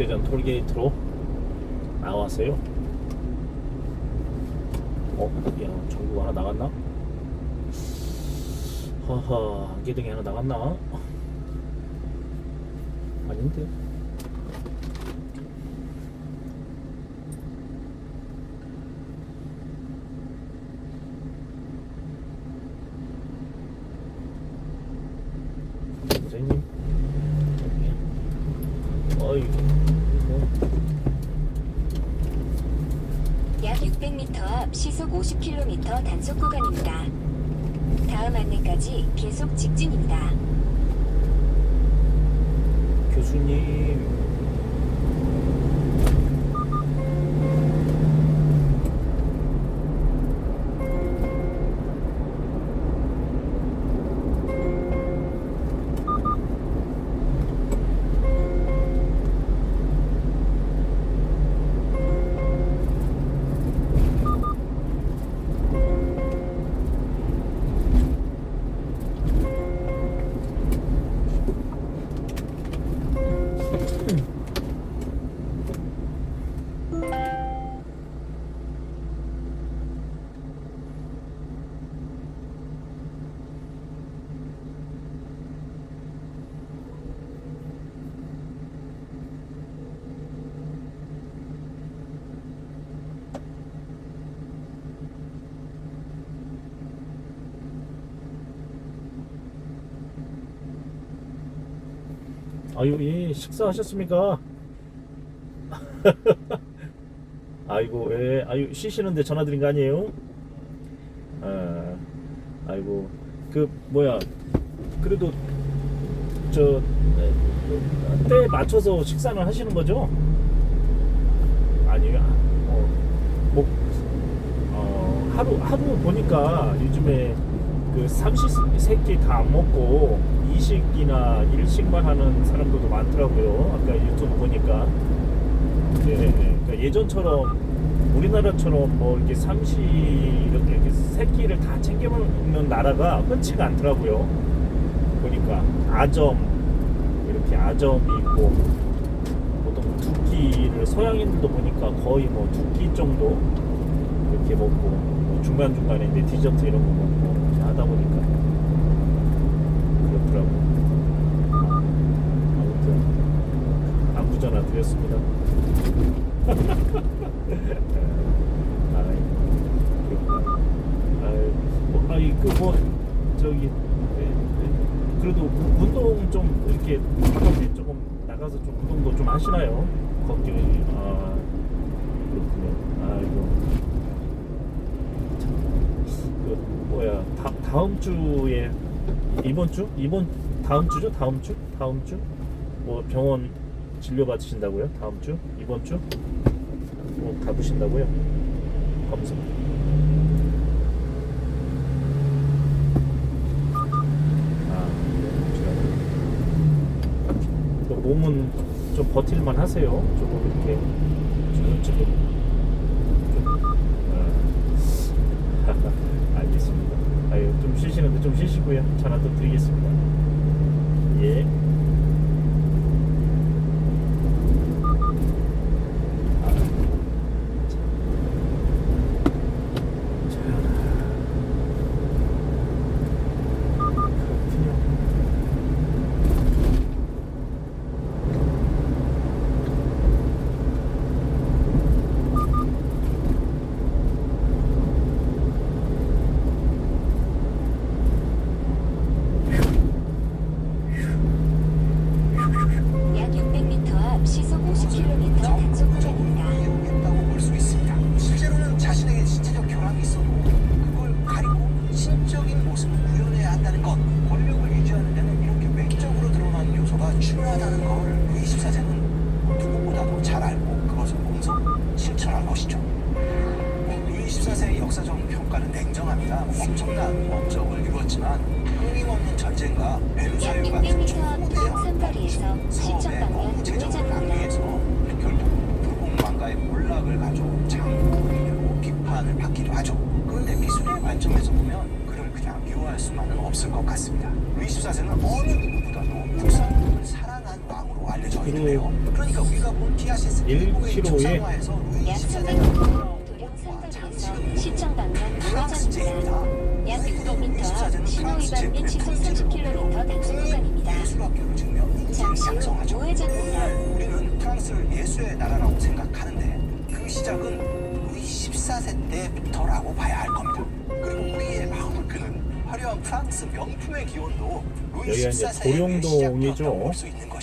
국대전 톨게이트로 나왔어요. 어, 야, 전구 하나 나갔나? 허허, 안개등이 하나 나갔나? 아닌데. 선생님. 어이. 약 600m 앞 시속 50km 단속 구간입니다. 다음 안내까지 계속 직진입니다. 교수님. 아유, 예, 식사하셨습니까? 아이고, 예, 아유, 쉬시는데 전화 드린 거 아니에요? 아, 아이고, 그, 뭐야, 그래도, 저, 네, 때에 맞춰서 식사는 하시는 거죠? 아니요, 어, 뭐, 어, 하루, 하루 보니까 요즘에 그 삼시 세끼 다 안 먹고 이식이나 일식만 하는 사람들도 많더라고요. 아까 유튜브 보니까. 네, 그러니까 예전처럼 우리나라처럼 뭐 이렇게 삼시 이렇게, 이렇게 새끼를 다 챙겨 먹는 나라가 흔치가 않더라고요. 보니까 아점 이렇게 아점이 있고 보통 두 끼를 서양인들도 보니까 거의 뭐 두 끼 정도 이렇게 먹고 뭐 중간 중간에 이제 디저트 이런 거 먹고 하다 보니까 그렇더라고. 아무튼 안부 전화 드렸습니다. 아이, 그렇구나. 아이, 뭐, 아이 그뭐 저기 네, 네. 그래도 우- 운동 좀 이렇게 바깥에 조금 나가서 좀 운동도 좀 하시나요? 걷기 아 그렇군요. 아이고 그 뭐야 다, 다음 주에 이번 주? 이번 다음 주죠? 다음 주? 다음 주 뭐 병원 진료 받으신다고요? 다음 주? 이번 주 뭐 가보신다고요? 검사 아? 그 몸은 좀 버틸만 하세요? 조금 이렇게 좀 지금 좀 아, 알겠습니다. 아유, 좀 쉬시고요. 전화 또 드리겠습니다. 예. 아, 자. 그렇군요. 약 600m 앞 시속 50km 단속 구간입니다. 이용했다고 볼 수 있습니다. 실제로는 자신에게 신체적 결함이 있어도 그걸 가리고 신적인 모습을 구현해야 한다는 것, 권력을 유지하는 데는 이렇게 외적으로 드러나는 요소가 중요하다는 걸 루이 14세는 누구보다도 잘 알고 그것을 몸소 실천한 것이죠. 루이 14세의 역사적 평가는 냉정합니다. 엄청난 업적을 이루었지만 끊임없는 전쟁과 베르사유 약 같은 600m 앞 초대형 방면 너무 우회전입니다. 낭비해서 결국 불공망가의 몰락을 받기도 하죠. 그런데 기술의 발전에서 보면 그를 그냥 미워할 수만은 없을 것 같습니다. 루이 14세는 어느 누구보다도 국산을 사랑한 왕으로 알려져 있는데요. 그러니까 우리가 본 피아시스 1km 에 초상화에서 루이 약 14세는 300m 도령 상단에서 시청 방면 우회전입니다. 약 600m 신호 위반 및 시속 30km 단속 구간입니다. 예술학교를 증명 잠시 후 양성하죠. 우회전입니다. 우리는 프랑스를 예술의 나라라고 생각하는데 그 시작은 14세 때부터라고 봐야 할 겁니다. 그리고 우리의 마음을 끄는 화려한 프랑스 명품의 기원도 루이 여기가 이제 14세의 도룡동이죠. 볼수 있는